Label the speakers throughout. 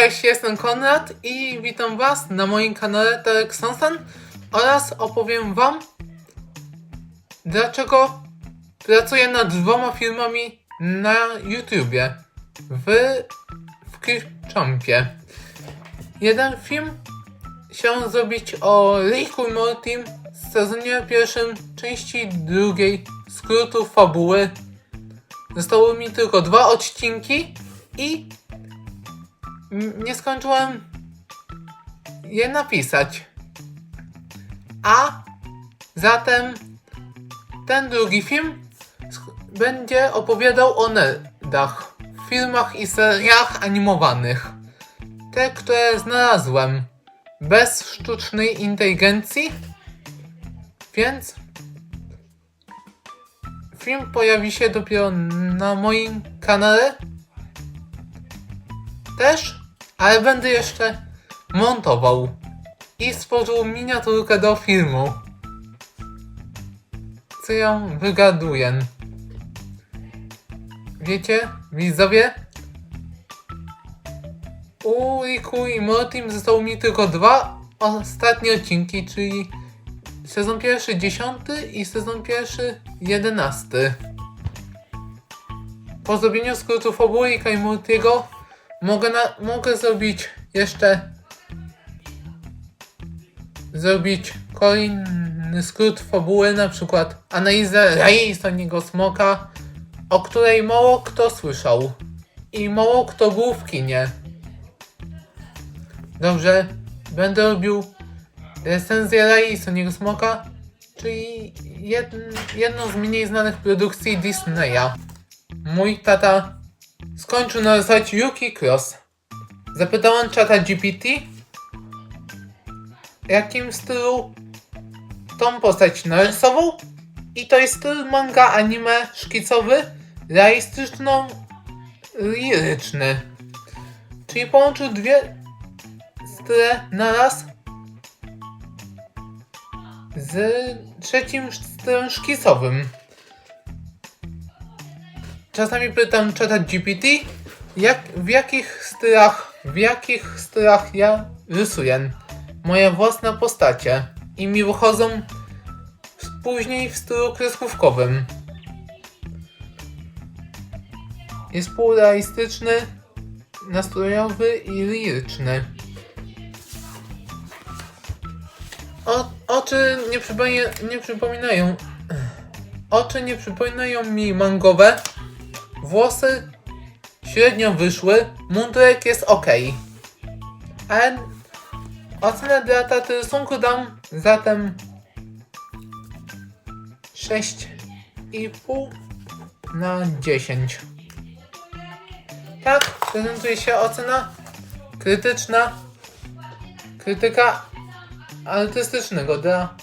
Speaker 1: Cześć, jestem Konrad i witam Was na moim kanale Tarek Sansan oraz opowiem Wam dlaczego pracuję nad dwoma filmami na YouTubie w, w Clipchampie. Jeden film chciałem zrobić o Ricku i Mortim w sezonie pierwszym części drugiej skrótu fabuły. Zostały mi tylko dwa odcinki i nie skończyłem je napisać. A zatem ten drugi film będzie opowiadał o nerdach, filmach i seriach animowanych. Te, które znalazłem bez sztucznej inteligencji, więc film pojawi się dopiero na moim kanale też, ale będę jeszcze montował i stworzył miniaturkę do filmu. Co ją wygaduję. Wiecie, widzowie? U Riku i Mortim zostało mi tylko dwa ostatnie odcinki, czyli sezon pierwszy dziesiąty i sezon pierwszy jedenasty. Po zrobieniu skrótu fabuły Ricka i Mortiego mogę, na, mogę zrobić jeszcze zrobić kolejny skrót fabuły, na przykład analizę Rai Staniego Smoka, o której mało kto słyszał i mało kto był w kinie. Dobrze, będę robił recenzję Rai Staniego Smoka, czyli jed, jedną z mniej znanych produkcji Disneya. Mój tata skończył narysować Yuki Cross. Zapytałem czata GPT, jakim stylu tą postać narysował i to jest styl manga anime szkicowy, realistyczno liryczny. Czyli połączył dwie style naraz z trzecim stylem szkicowym. Czasami pytam czata GPT, jak, w jakich stylach, w jakich stylach ja rysuję moje własne postacie i mi wychodzą później w stylu kreskówkowym. Jest półrealistyczny, nastrojowy i liryczny. O, oczy nie, przypomina, nie przypominają. Oczy nie przypominają mi mangowe. Włosy średnio wyszły. Mundurek jest ok. Ale ocenę dla taty rysunku dam zatem 6,5 na 10. Tak, prezentuje się ocena krytyczna. Krytyka artystycznego dla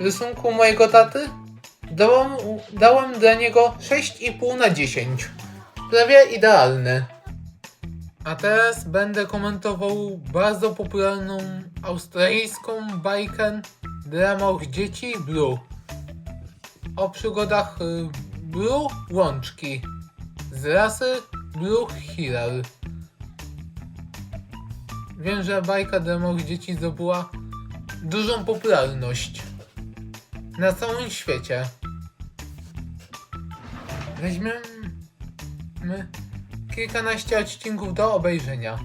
Speaker 1: rysunku mojego taty. Dałem, dałem dla niego 6,5 na 10. Prawie idealny. A teraz będę komentował bardzo popularną australijską bajkę dla małych dzieci Blue. O przygodach y, Blue Łączki z rasy Blue Healer. Wiem, że bajka dla małych dzieci zdobyła dużą popularność na całym świecie. Weźmiemy kilkanaście odcinków do obejrzenia.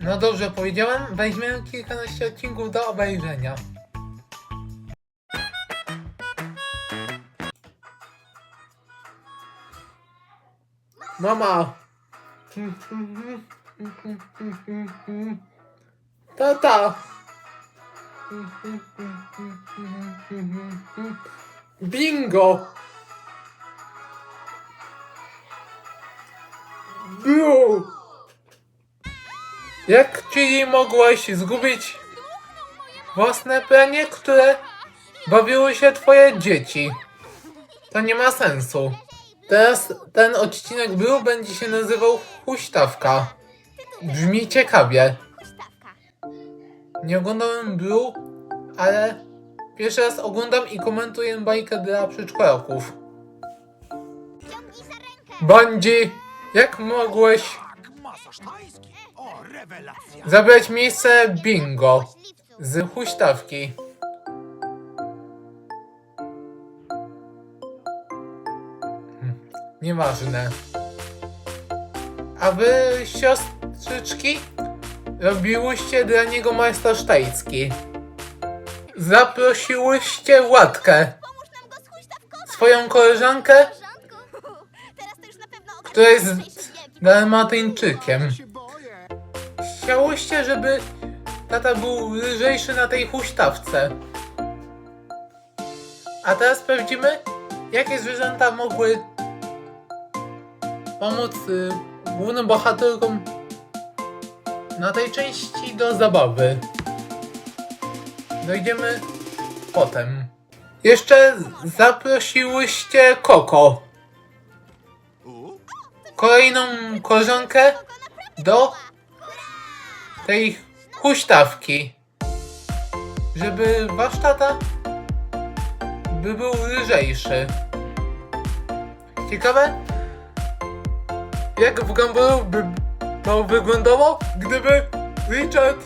Speaker 1: No dobrze powiedziałem, weźmiemy kilkanaście odcinków do obejrzenia. Mama! Tata! Bingo! Jak ci mogłeś zgubić własne pranie, które bawiły się twoje dzieci? To nie ma sensu. Teraz ten odcinek Blue będzie się nazywał Huśtawka. Brzmi ciekawie. Nie oglądałem Blue, ale pierwszy raz oglądam i komentuję bajkę dla przedszkolaków. Bandzi, jak mogłeś
Speaker 2: rewelacja!
Speaker 1: Zabrać miejsce bingo z huśtawki. Hm, Nieważne. A wy, siostrzyczki, robiłyście dla niego majstersztajcki. Zaprosiłyście Łatkę,
Speaker 3: Pomóż nam go zhuśtawkować!
Speaker 1: swoją koleżankę?
Speaker 3: Teraz to już na pewno
Speaker 1: która jest dalmatyńczykiem. Chciałyście, żeby tata był lżejszy na tej huśtawce. A teraz sprawdzimy, jakie zwierzęta mogły pomóc y, głównym bohaterkom na tej części do zabawy. Dojdziemy potem. Jeszcze zaprosiłyście Koko, kolejną koleżankę do tej huśtawki, żeby wasz tata by był lżejszy. Ciekawe, jak w Gamboru by to wyglądało, gdyby Richard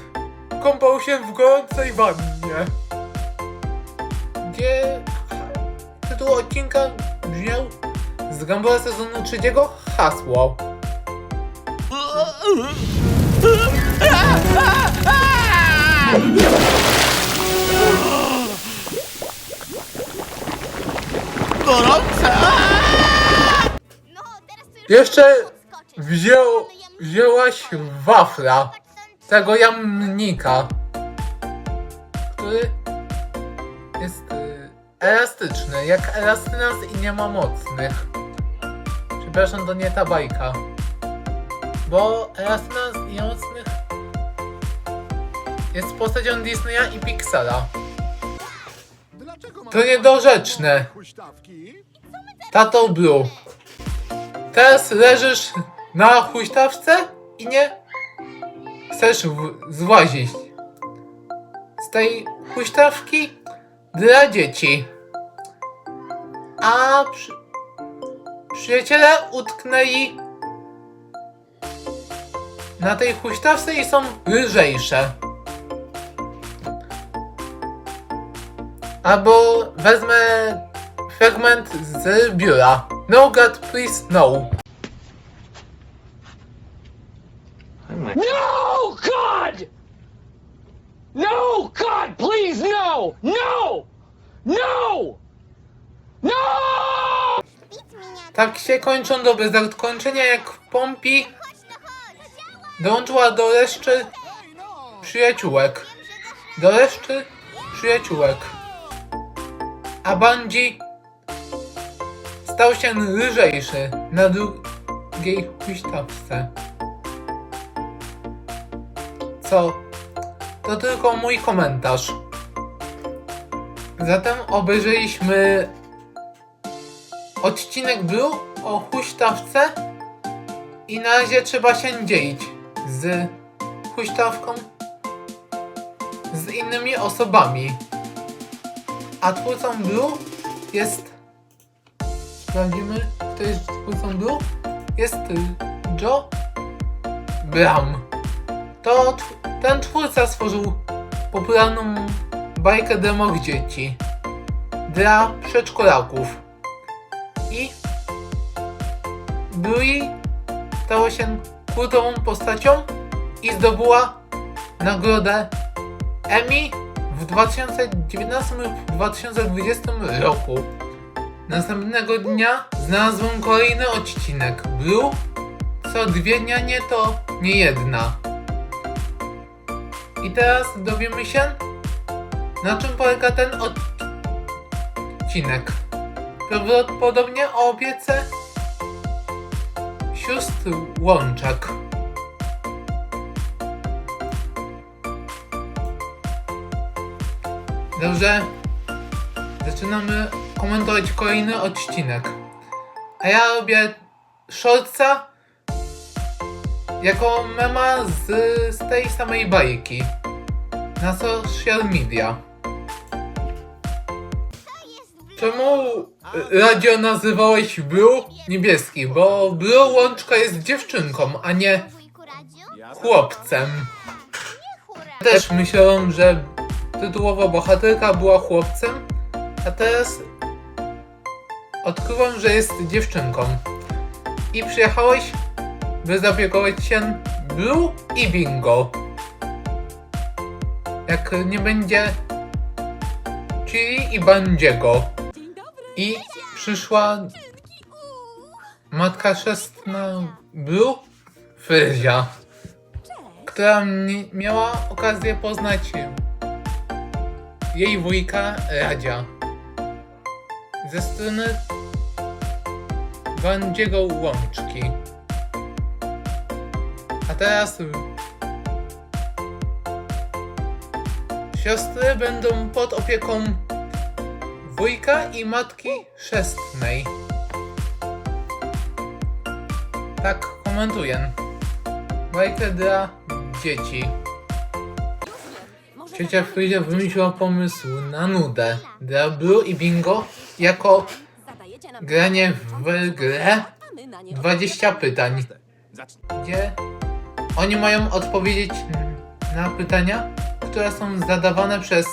Speaker 1: kąpał się w gorącej wannie. Gdzie tytuł odcinka brzmiał z Gambora sezonu trzeciego hasło. Jeszcze wziął, wzięłaś wafla, tego jamnika, który jest y, elastyczny, jak elastynaz i nie ma mocnych. Przepraszam, to nie ta bajka. Bo elastynaz i mocnych jest postacią Disneya i Pixara. To niedorzeczne. Tato Blue. Teraz leżysz na huśtawce i nie chcesz złazić z tej huśtawki dla dzieci. A przy, przyjaciele utknęli na tej huśtawce i są lżejsze. Albo wezmę fragment z biura. No God, please no.
Speaker 4: No, God! No, God, please, no! No! No! No!
Speaker 1: Tak się kończą dobre zakończenia jak Pompi dołączyła do reszty przyjaciółek. Do reszty przyjaciółek. A Bungie stał się lżejszy na drugiej huśtawce. Co? To tylko mój komentarz. Zatem obejrzeliśmy odcinek był o huśtawce i na razie trzeba się dzielić z huśtawką z innymi osobami. A twórcą Blue jest. Sprawdzimy, kto jest twórcą Blue? Jest Joe Bram. To ten twórca stworzył popularną bajkę demok dzieci dla przedszkolaków. I Bluey stała się kultową postacią i zdobyła nagrodę Emmy w 2019 lub 2020 roku. Następnego dnia znalazłem kolejny odcinek Blue. Co dwie dnia nie to nie jedna. I teraz dowiemy się, na czym polega ten odcinek. Prawdopodobnie o opiece sióstr Łączak. Dobrze, zaczynamy komentować kolejny odcinek. A ja robię shortsa jako mema z, z tej samej bajki na social media. Czemu radio nazywałeś Blue niebieski? Bo Blue Łączka jest dziewczynką, a nie chłopcem. Też myślałem, że tytułowa bohaterka była chłopcem, a teraz odkryłem, że jest dziewczynką. I przyjechałeś, by zaopiekować się Blue i Bingo. Jak nie będzie Chili i Bandziego. I przyszła matka chrzestna Blue, Fryzia która miała okazję poznać jej wujka Radzia ze strony Bandziego Łączki. A teraz siostry będą pod opieką wujka i matki chrzestnej. Tak komentuję. Bajkę dla dzieci. Ciocia Fryzia wymyśliła pomysł na nudę. Dla Blue i Bingo jako granie w grę.
Speaker 5: A my na nie
Speaker 1: 20 pytań, gdzie oni mają odpowiedzieć na pytania, które są zadawane przez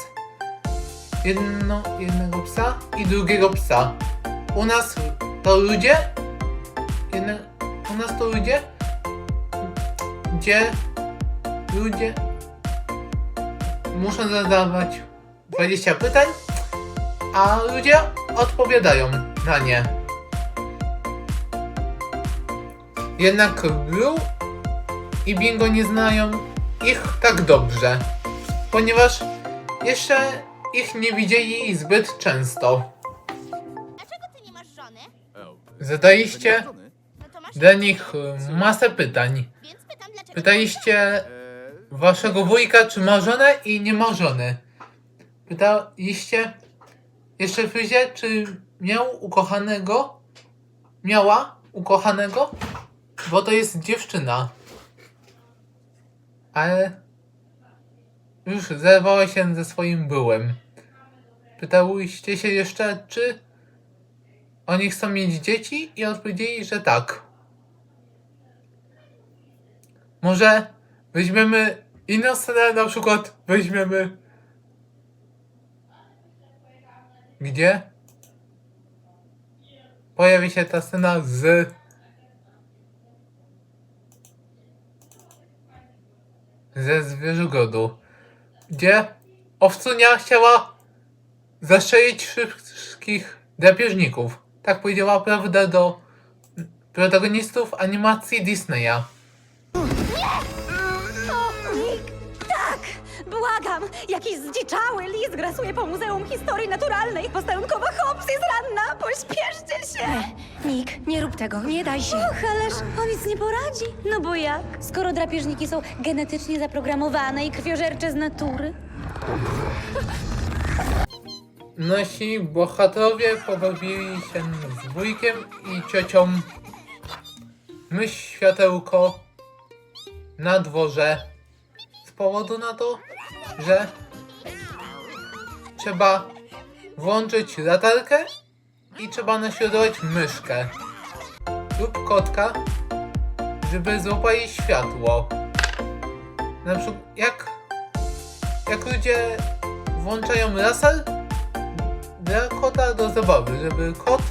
Speaker 1: jedno, jednego psa i drugiego psa. U nas to ludzie, jedne, u nas to ludzie, gdzie ludzie muszą zadawać 20 pytań, a ludzie odpowiadają na nie. Jednak Blue i Bingo nie znają ich tak dobrze, ponieważ jeszcze ich nie widzieli zbyt często.
Speaker 3: Dlaczego ty nie masz żony?
Speaker 1: Zadaliście
Speaker 3: No
Speaker 1: dla nich masę pytań. Pytaliście waszego wujka, czy ma żonę i nie ma żony. Pytaliście jeszcze Fryzie, czy miał ukochanego? Miała ukochanego? Bo to jest dziewczyna. Ale już zerwała się ze swoim byłem. Pytałyście się jeszcze, czy oni chcą mieć dzieci i odpowiedzieli, że tak. Może weźmiemy inną scenę, na przykład weźmiemy. Gdzie? Pojawi się ta scena z. ze zwierzygodu. Gdzie owcunia chciała zastrzelić wszystkich drapieżników. Tak powiedziała prawda do protagonistów animacji Disneya.
Speaker 5: Błagam! Jakiś zdziczały lis grasuje po Muzeum Historii Naturalnej. Posterunkowa Hobbs jest ranna! Pośpieszcie się!
Speaker 6: Nick, nie rób tego, nie daj się.
Speaker 5: Och, ależ on nic nie poradzi. No bo jak? Skoro drapieżniki są genetycznie zaprogramowane i krwiożercze z natury.
Speaker 1: Nasi bohaterowie pobawili się z wujkiem i ciocią myśl światełko na dworze z powodu na to, że trzeba włączyć latarkę i trzeba naśladować myszkę lub kotka, żeby złapali światło. Na przykład jak, jak ludzie włączają laser, dla kota do zabawy, żeby kot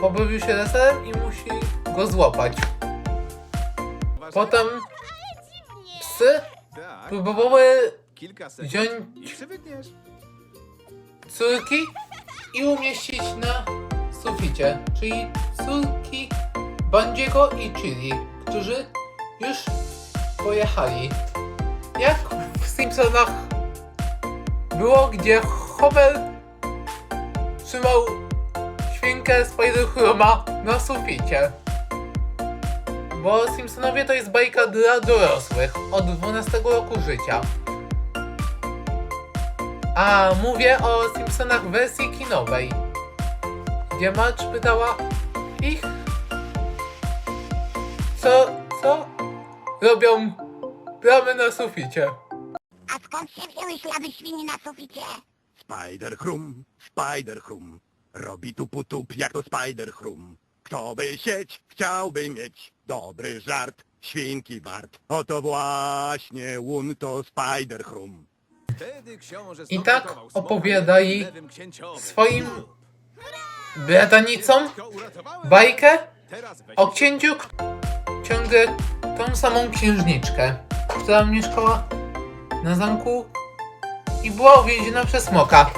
Speaker 1: pobawił się laserem i musi go złapać. Potem psy
Speaker 2: Tak,
Speaker 1: próbowały
Speaker 2: kilka sekund.
Speaker 1: wziąć
Speaker 2: I przywykniesz.
Speaker 1: córki i umieścić na suficie, czyli córki Bandziego i Chili, którzy już pojechali. Jak w Simpsonach było, gdzie Homer trzymał świnkę Spider-Chroma na suficie. Bo Simpsonowie to jest bajka dla dorosłych od 12 roku życia. A mówię o Simpsonach w wersji kinowej, gdzie Marge pytała ich, co, co robią plamy na suficie.
Speaker 3: A skąd się wzięły ślady świni na suficie?
Speaker 7: Spider-Chrum, Spider-Chrum, robi tupu tup jak to Spider-Chrum. Kto by sieć chciałby mieć dobry żart, świnki wart. Oto właśnie Łunto Spider-Chrum.
Speaker 1: I tak opowiada jej swoim bratanicom bajkę o księciu, ciągle tą samą księżniczkę, która mieszkała na zamku i była uwięziona przez smoka.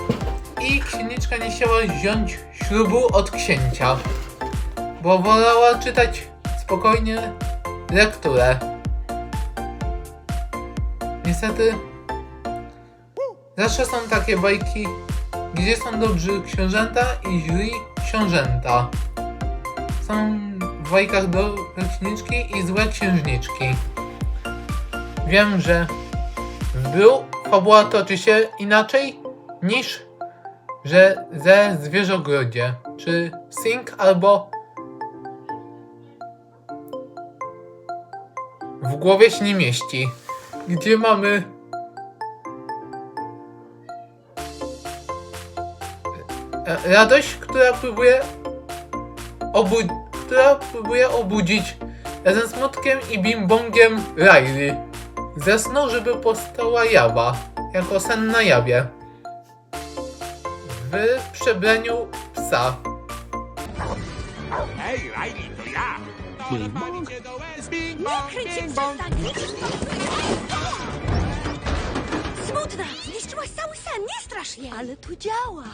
Speaker 1: I księżniczka nie chciała wziąć ślubu od księcia, bo wolała czytać spokojnie lekturę. Niestety Zawsze są takie bajki, gdzie są dobrzy książęta i źli książęta. Są w bajkach dobre księżniczki i złe księżniczki. Wiem, że w Blue fabuła toczy się inaczej niż że ze Zwierzogrodzie, czy Sing albo głowie się nie mieści, gdzie mamy? E, radość, która próbuje obu- która próbuje obudzić razem z Motkiem i Bimbongiem Riley. Ze snu, żeby powstała jawa, jako sen na jawie. W przebraniu psa.
Speaker 5: Smutna! Zniszczyłaś cały sen, nie strasz jej! Ale tu działa!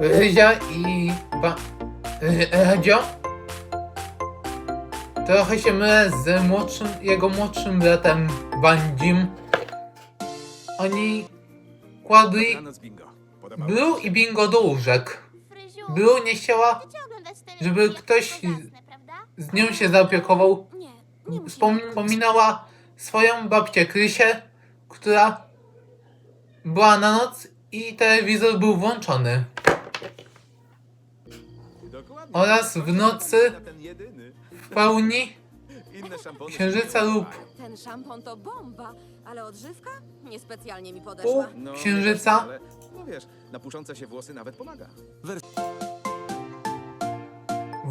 Speaker 1: Ryzia i ba... Ry- Radzio trochę się mylę z młodszym, jego młodszym bratem Bandzim. Oni kładli Blue i Bingo do łóżek. Blue nie chciała, żeby ktoś z nią się zaopiekował. Wspominała swoją babcię Krysię, która była na noc i telewizor był włączony. Oraz w nocy w pełni księżyca lub
Speaker 5: Ten szampon to bomba, ale odżywka niespecjalnie mi
Speaker 1: pół
Speaker 5: podeszła.
Speaker 1: księżyca
Speaker 8: Ale, no wiesz, na puszące się włosy nawet pomaga.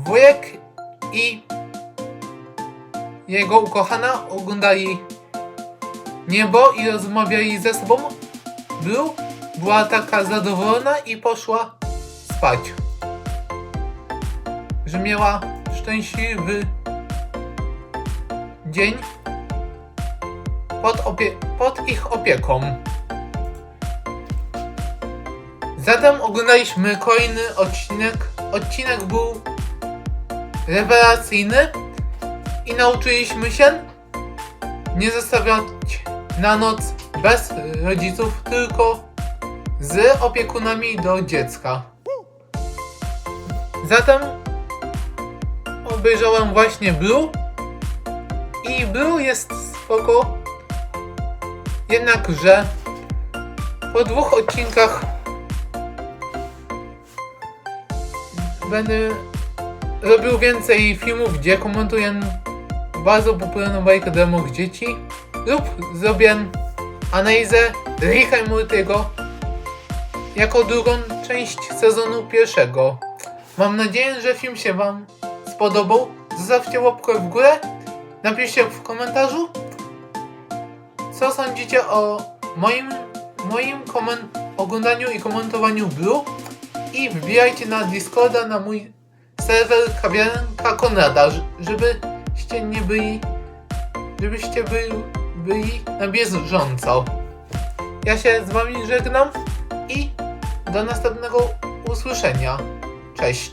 Speaker 1: Wujek i jego ukochana oglądali niebo i rozmawiali ze sobą. Blue była taka zadowolona i poszła spać. Że miała szczęśliwy dzień pod, pod ich opieką. Zatem oglądaliśmy kolejny odcinek. Odcinek był rewelacyjny i nauczyliśmy się nie zostawiać na noc bez rodziców, tylko z opiekunami do dziecka. Zatem obejrzałem właśnie Blue i Blue jest spoko, jednakże po dwóch odcinkach będę robił więcej filmów, gdzie komentuję bardzo popularną bajkę dla dzieci lub zrobię analizę Ricka i jako drugą część sezonu pierwszego. Mam nadzieję, że film się Wam spodobał. Zostawcie łapkę w górę, napiszcie w komentarzu, co sądzicie o moim, moim oglądaniu i komentowaniu Blue i wbijajcie na Discorda na mój serwer kawiarenka Konrada, żebyście nie byli, żebyście byli na bieżąco. Ja się z wami żegnam i do następnego usłyszenia. Cześć.